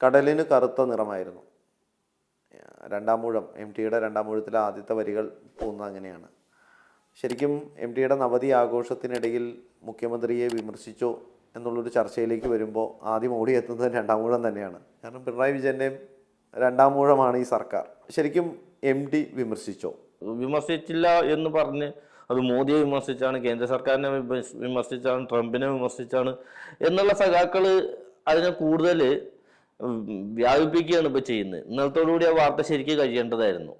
കടലിന് കറുത്ത നിറമായിരുന്നു. രണ്ടാം മൂഴം എം ടിയുടെ രണ്ടാം മൂഴത്തിലെ ആദ്യത്തെ വരികൾ പോകുന്നത് അങ്ങനെയാണ്. ശരിക്കും എം ടിയുടെ നവതി ആഘോഷത്തിനിടയിൽ മുഖ്യമന്ത്രിയെ വിമർശിച്ചോ എന്നുള്ളൊരു ചർച്ചയിലേക്ക് വരുമ്പോൾ ആദ്യം ഓടിയെത്തുന്നത് രണ്ടാം മൂഴം തന്നെയാണ്. കാരണം പിണറായി വിജയന്റെയും രണ്ടാം മൂഴമാണ് ഈ സർക്കാർ. ശരിക്കും എം ഡി വിമർശിച്ചോ? വിമർശിച്ചില്ല എന്ന് പറഞ്ഞ് അത് മോദിയെ വിമർശിച്ചാണ് കേന്ദ്ര സർക്കാരിനെ വിമർശിച്ചാണ് ട്രംപിനെ വിമർശിച്ചാണ് എന്നുള്ള സഖാക്കൾ അതിനെ കൂടുതൽ വ്യാപിപ്പിക്കുകയാണ് ഇപ്പൊ ചെയ്യുന്നത്. ഇന്നലത്തോടുകൂടി ആ വാർത്ത ശരിക്ക് കഴിയേണ്ടതായിരുന്നു.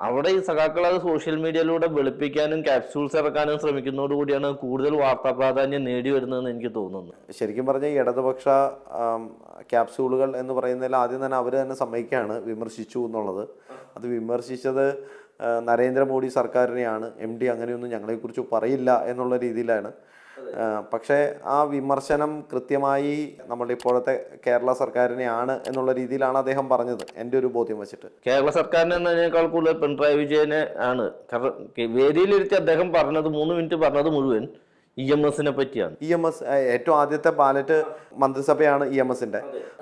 അവിടെ ഈ സഖാക്കൾ അത് സോഷ്യൽ മീഡിയയിലൂടെ വെളുപ്പിക്കാനും ക്യാപ്സ്യൂൾസ് ഇറക്കാനും ശ്രമിക്കുന്നതോടുകൂടിയാണ് കൂടുതൽ വാർത്താ പ്രാധാന്യം നേടി വരുന്നതെന്ന് എനിക്ക് തോന്നുന്നു. ശരിക്കും പറഞ്ഞാൽ ഇടതുപക്ഷ ക്യാപ്സ്യൂളുകൾ എന്ന് പറയുന്നതിൽ ആദ്യം തന്നെ അവർ തന്നെ സമ്മതിക്കുകയാണ്. വിമർശിച്ചു എന്നുള്ളത്. അത് വിമർശിച്ചത് നരേന്ദ്രമോദി സർക്കാരിനെയാണ്. എം ഡി അങ്ങനെയൊന്നും ഞങ്ങളെക്കുറിച്ച് പറയില്ല എന്നുള്ള രീതിയിലാണ്. പക്ഷേ ആ വിമർശനം കൃത്യമായി നമ്മുടെ ഇപ്പോഴത്തെ കേരള സർക്കാരിനെയാണ് എന്നുള്ള രീതിയിലാണ് അദ്ദേഹം പറഞ്ഞത്. എന്റെ ഒരു ബോധ്യം വെച്ചിട്ട്. കേരള സർക്കാരിനെ എന്നതിനേക്കാൾ കൂടുതൽ പിണറായി വിജയനെ ആണ്. കാരണം വേദിയിലിരുത്തി അദ്ദേഹം പറഞ്ഞത് മൂന്ന് മിനിറ്റ് പറഞ്ഞത് മുഴുവൻ ഇ എം എസിനെ പറ്റിയാണ്. ഇ എം എസ് ഏറ്റവും ആദ്യത്തെ ബാലറ്റ് മന്ത്രിസഭയാണ് ഇ എം എസിന്റെ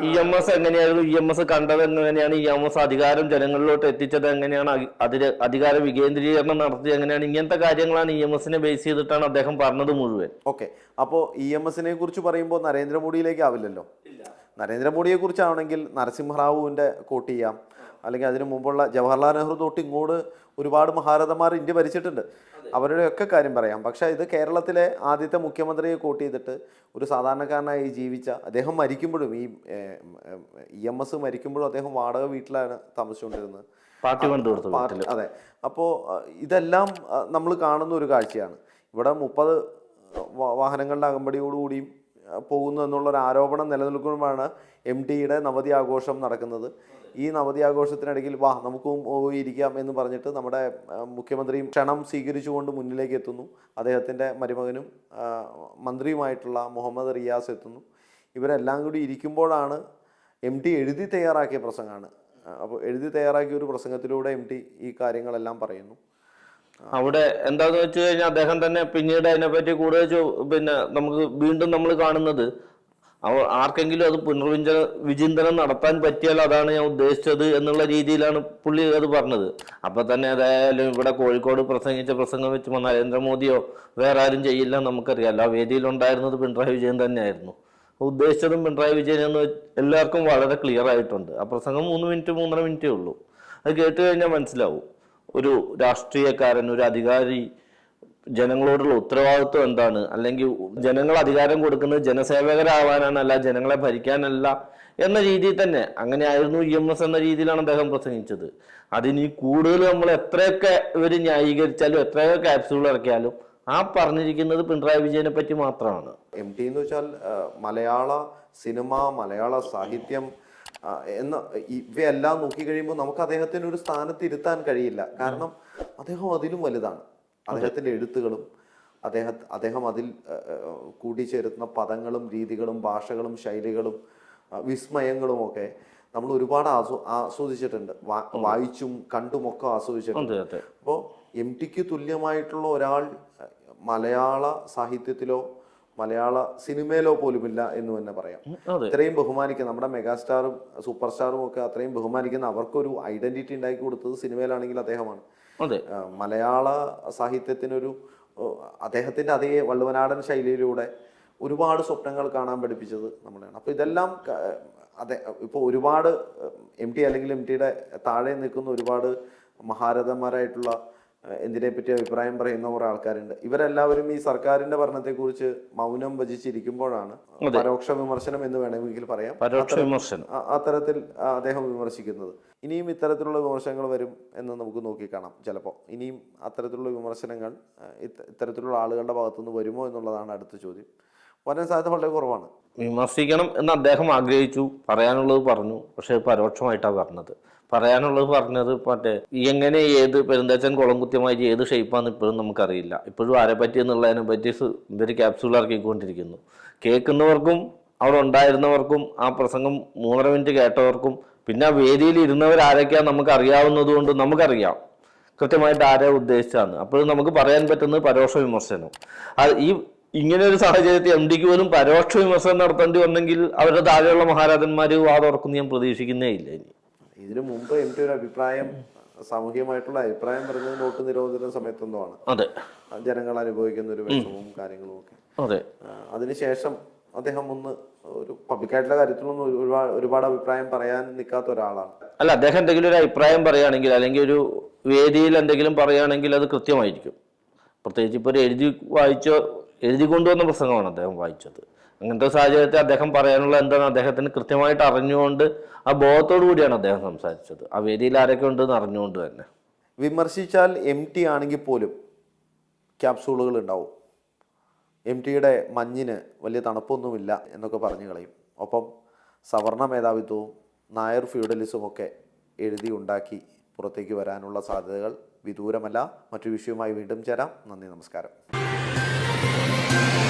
ഇ എം എസ് എങ്ങനെയായിരുന്നു? ഇ എം എസ് കണ്ടത് എങ്ങനെയാണ്? ഇ എം എസ് അധികാരം ജനങ്ങളിലോട്ട് എത്തിച്ചത് എങ്ങനെയാണ്? അതിന് അധികാര വികേന്ദ്രീകരണം നടത്തിയത് എങ്ങനെയാണ്? ഇങ്ങനത്തെ കാര്യങ്ങളാണ് ഇ എം എസിനെ ബേസ് ചെയ്തിട്ടാണ് അദ്ദേഹം പറഞ്ഞത് മുഴുവൻ. ഓക്കെ. അപ്പോൾ ഇ എം എസിനെ കുറിച്ച് പറയുമ്പോൾ നരേന്ദ്രമോദിയിലേക്ക് ആവില്ലല്ലോ? നരേന്ദ്രമോദിയെ കുറിച്ചാണെങ്കിൽ നരസിംഹറാവുവിന്റെ കോട്ട് ചെയ്യാം. അല്ലെങ്കിൽ അതിനു മുമ്പുള്ള ജവഹർലാൽ നെഹ്റു തൊട്ട് ഇങ്ങോട്ട് ഒരുപാട് മഹാരഥന്മാർ ഇന്ത്യ ഭരിച്ചിട്ടുണ്ട്. അവരുടെയൊക്കെ കാര്യം പറയാം. പക്ഷേ ഇത് കേരളത്തിലെ ആദ്യത്തെ മുഖ്യമന്ത്രിയെ കോട്ട് ചെയ്തിട്ട് ഒരു സാധാരണക്കാരനായി ജീവിച്ച അദ്ദേഹം മരിക്കുമ്പോഴും ഈ ഇ എം എസ് മരിക്കുമ്പോഴും അദ്ദേഹം വാടക വീട്ടിലാണ് താമസിച്ചുകൊണ്ടിരുന്നത്. പാർട്ടി അതെ. അപ്പോൾ ഇതെല്ലാം നമ്മൾ കാണുന്ന ഒരു കാഴ്ചയാണ്. ഇവിടെ മുപ്പത് വാഹനങ്ങളുടെ അകമ്പടിയോടുകൂടിയും പോകുന്നു എന്നുള്ള ഒരു ആരോപണം നിലനിൽക്കുമ്പോഴാണ് എം ടിയുടെ നവതി ആഘോഷം നടക്കുന്നത്. ഈ നവതി ആഘോഷത്തിനിടയിൽ വാ നമുക്കും ഇരിക്കാം എന്ന് പറഞ്ഞിട്ട് നമ്മുടെ മുഖ്യമന്ത്രിയും ക്ഷണം സ്വീകരിച്ചുകൊണ്ട് മുന്നിലേക്ക് എത്തുന്നു. അദ്ദേഹത്തിന്റെ മരുമകനും മന്ത്രിയുമായിട്ടുള്ള മുഹമ്മദ് റിയാസ് എത്തുന്നു. ഇവരെല്ലാം കൂടി ഇരിക്കുമ്പോഴാണ് എം ടി എഴുതി തയ്യാറാക്കിയ പ്രസംഗമാണ്. അപ്പോൾ എഴുതി തയ്യാറാക്കിയ ഒരു പ്രസംഗത്തിലൂടെ എം ടി ഈ കാര്യങ്ങളെല്ലാം പറയുന്നു. അവിടെ എന്താന്ന് വെച്ച് കഴിഞ്ഞാൽ അദ്ദേഹം തന്നെ പിന്നീട് അതിനെപ്പറ്റി കൂടുതൽ പിന്നെ നമുക്ക് വീണ്ടും നമ്മൾ കാണുന്നത്. ആർക്കെങ്കിലും അത് പുനർവിച വിചിന്തനം നടത്താൻ പറ്റിയാൽ അതാണ് ഞാൻ ഉദ്ദേശിച്ചത് എന്നുള്ള രീതിയിലാണ് പുള്ളി അത് പറഞ്ഞത്. അപ്പൊ തന്നെ ഏതായാലും ഇവിടെ കോഴിക്കോട് പ്രസംഗിച്ച പ്രസംഗം വെച്ച് നരേന്ദ്രമോദിയോ വേറെ ആരും ചെയ്യില്ല നമുക്കറിയാം. ആ വേദിയിൽ ഉണ്ടായിരുന്നത് പിണറായി വിജയൻ തന്നെയായിരുന്നു. ഉദ്ദേശിച്ചതും പിണറായി വിജയൻ എന്ന് എല്ലാവർക്കും വളരെ ക്ലിയർ ആയിട്ടുണ്ട്. ആ പ്രസംഗം മൂന്ന് മിനിറ്റ് മൂന്നര മിനിറ്റേ ഉള്ളൂ. അത് കേട്ട് കഴിഞ്ഞാൽ മനസ്സിലാവും. ഒരു രാഷ്ട്രീയക്കാരൻ ഒരു അധികാരി ജനങ്ങളോടുള്ള ഉത്തരവാദിത്വം എന്താണ്? അല്ലെങ്കിൽ ജനങ്ങൾ അധികാരം കൊടുക്കുന്നത് ജനസേവകരാവാനാണല്ല ജനങ്ങളെ ഭരിക്കാനല്ല എന്ന രീതിയിൽ തന്നെ. അങ്ങനെ ആയിരുന്നു ഇ എം എസ് എന്ന രീതിയിലാണ് അദ്ദേഹം പ്രസംഗിച്ചത്. അതിനി കൂടുതൽ നമ്മൾ എത്രയൊക്കെ ഇവർ ന്യായീകരിച്ചാലും എത്രയൊക്കെ ക്യാപ്സ്യൂൾ ഇറക്കിയാലും ആ പറഞ്ഞിരിക്കുന്നത് പിണറായി വിജയനെ പറ്റി മാത്രമാണ്. എം ടി എന്ന് വെച്ചാൽ മലയാള സിനിമ മലയാള സാഹിത്യം എന്ന് ഇവയെല്ലാം നോക്കിക്കഴിയുമ്പോൾ നമുക്ക് അദ്ദേഹത്തിന് ഒരു സ്ഥാനത്ത് ഇരുത്താൻ കഴിയില്ല. കാരണം അദ്ദേഹം അതിലും വലുതാണ്. അദ്ദേഹത്തിന്റെ എഴുത്തുകളും അദ്ദേഹ അദ്ദേഹം അതിൽ കൂട്ടിച്ചേരുന്ന പദങ്ങളും രീതികളും ഭാഷകളും ശൈലികളും വിസ്മയങ്ങളും ഒക്കെ നമ്മൾ ഒരുപാട് ആസ്വ ആസ്വദിച്ചിട്ടുണ്ട്. വായിച്ചും കണ്ടുമൊക്കെ ആസ്വദിച്ചിട്ടുണ്ട്. അപ്പോൾ എം ടിക്ക് തുല്യമായിട്ടുള്ള ഒരാൾ മലയാള സാഹിത്യത്തിലോ മലയാള സിനിമയിലോ പോലുമില്ല എന്ന് തന്നെ പറയാം. ഇത്രയും ബഹുമാനിക്കുന്ന നമ്മുടെ മെഗാസ്റ്റാറും സൂപ്പർ സ്റ്റാറും ഒക്കെ അത്രയും ബഹുമാനിക്കുന്ന അവർക്കൊരു ഐഡന്റിറ്റി ഉണ്ടാക്കി കൊടുത്തത് സിനിമയിലാണെങ്കിൽ അദ്ദേഹമാണ്. മലയാള സാഹിത്യത്തിനൊരു അദ്ദേഹത്തിന്റെ അതേ വള്ളുവനാടൻ ശൈലിയിലൂടെ ഒരുപാട് സ്വപ്നങ്ങൾ കാണാൻ പഠിപ്പിച്ചത് നമ്മളെയാണ്. അപ്പോൾ ഇതെല്ലാം അതെ ഇപ്പോൾ ഒരുപാട് എം ടി അല്ലെങ്കിൽ എം ടിയുടെ താഴെ നിൽക്കുന്ന ഒരുപാട് മഹാരഥന്മാരായിട്ടുള്ള ഏഹ്, എന്തിനെ പറ്റി അഭിപ്രായം പറയുന്ന കുറെ ആൾക്കാരുണ്ട്. ഇവരെല്ലാവരും ഈ സർക്കാരിന്റെ ഭരണത്തെക്കുറിച്ച് മൗനം ഭജിച്ചിരിക്കുമ്പോഴാണ് പരോക്ഷ വിമർശനം എന്ന് വേണമെങ്കിൽ പറയാം. പരോക്ഷ വിമർശനം. അത്തരത്തിൽ അദ്ദേഹം വിമർശിക്കുന്നത്. ഇനിയും ഇത്തരത്തിലുള്ള വിമർശനങ്ങൾ വരും എന്ന് നമുക്ക് നോക്കിക്കാണാം ചിലപ്പോൾ ഇനിയും അത്തരത്തിലുള്ള വിമർശനങ്ങൾ ഇത്തരത്തിലുള്ള ആളുകളുടെ ഭാഗത്തുനിന്ന് വരുമോ എന്നുള്ളതാണ് അടുത്ത ചോദ്യം. വരാൻ സാധ്യത വളരെ കുറവാണ്. വിമർശിക്കണം എന്ന് അദ്ദേഹം ആഗ്രഹിച്ചു. പറയാനുള്ളത് പറഞ്ഞു. പക്ഷെ പരോക്ഷമായിട്ടാണ് പറഞ്ഞത്. പറയാനുള്ളത് പറഞ്ഞത് മറ്റേ എങ്ങനെ ഏത് പെരുന്തച്ചൻ കുളം കുത്തിയമായി ഏത് ഷേപ്പാന്ന് ഇപ്പോഴും നമുക്കറിയില്ല. ഇപ്പോഴും ആരെ പറ്റി എന്നുള്ളതിനെ പറ്റി ഇവർ ക്യാപ്സ്യൂൾ ഇറക്കിക്കൊണ്ടിരിക്കുന്നു. കേൾക്കുന്നവർക്കും അവിടെ ഉണ്ടായിരുന്നവർക്കും ആ പ്രസംഗം മൂന്നര മിനിറ്റ് കേട്ടവർക്കും പിന്നെ വേദിയിൽ ഇരുന്നവർ ആരൊക്കെയാണ് നമുക്ക് അറിയാവുന്നത് കൊണ്ട് നമുക്കറിയാം. കൃത്യമായിട്ട് ആരെ ഉദ്ദേശിച്ചാണ് അപ്പോഴും നമുക്ക് പറയാൻ പറ്റുന്നത് പരോക്ഷ വിമർശനം. ഈ ഇങ്ങനെ ഒരു സാഹചര്യത്തിൽ എം ഡിക്ക് പോലും പരോക്ഷ വിമർശനം നടത്തേണ്ടി വന്നെങ്കിൽ അവരുടെ താഴെയുള്ള മഹാരാജന്മാര് വാ ഞാൻ പ്രതീക്ഷിക്കുന്നേ ഇല്ല ഇനി. ഇതിനു മുമ്പ് എം ടി ഒരു അഭിപ്രായം സാമൂഹ്യമായിട്ടുള്ള അഭിപ്രായം പറഞ്ഞത് നോട്ട് നിരോധന സമയത്തൊന്നുമാണ് അതെ. ജനങ്ങൾ അനുഭവിക്കുന്ന ഒരു വിഷമവും കാര്യങ്ങളും ഒക്കെ. അതെ. അതിനുശേഷം അദ്ദേഹം ഒന്ന് ഒരു പബ്ലിക്കായിട്ടുള്ള കാര്യത്തിലൊന്നും ഒരുപാട് ഒരുപാട് അഭിപ്രായം പറയാൻ നിൽക്കാത്ത ഒരാളാണ്. അല്ല അദ്ദേഹം എന്തെങ്കിലും ഒരു അഭിപ്രായം പറയുകയാണെങ്കിൽ അല്ലെങ്കിൽ ഒരു വേദിയിൽ എന്തെങ്കിലും പറയുകയാണെങ്കിൽ അത് കൃത്യമായിരിക്കും. പ്രത്യേകിച്ച് ഇപ്പോൾ ഒരു എഴുതി വായിച്ചോ എഴുതി കൊണ്ടുവന്ന പ്രസംഗമാണ് അദ്ദേഹം വായിച്ചത്. അങ്ങനത്തെ സാഹചര്യത്തിൽ അദ്ദേഹം പറയാനുള്ള എന്താണ്? അദ്ദേഹത്തിന് കൃത്യമായിട്ട് അറിഞ്ഞുകൊണ്ട് ആ ബോധത്തോടു കൂടിയാണ് അദ്ദേഹം സംസാരിച്ചത്. ആ വേദിയിൽ ആരൊക്കെ ഉണ്ടെന്ന് അറിഞ്ഞുകൊണ്ട് തന്നെ. വിമർശിച്ചാൽ എം ടി ആണെങ്കിൽ പോലും ക്യാപ്സൂളുകൾ ഉണ്ടാവും. എം ടിയുടെ മഞ്ഞിന് വലിയ തണുപ്പൊന്നുമില്ല എന്നൊക്കെ പറഞ്ഞു കളയും. ഒപ്പം സവർണ മേധാവിത്വവും നായർ ഫ്യൂഡലിസും ഒക്കെ എഴുതി ഉണ്ടാക്കി പുറത്തേക്ക് വരാനുള്ള സാധ്യതകൾ വിദൂരമല്ല. മറ്റു വിഷയവുമായി വീണ്ടും ചേരാം. നന്ദി നമസ്കാരം. Thank you.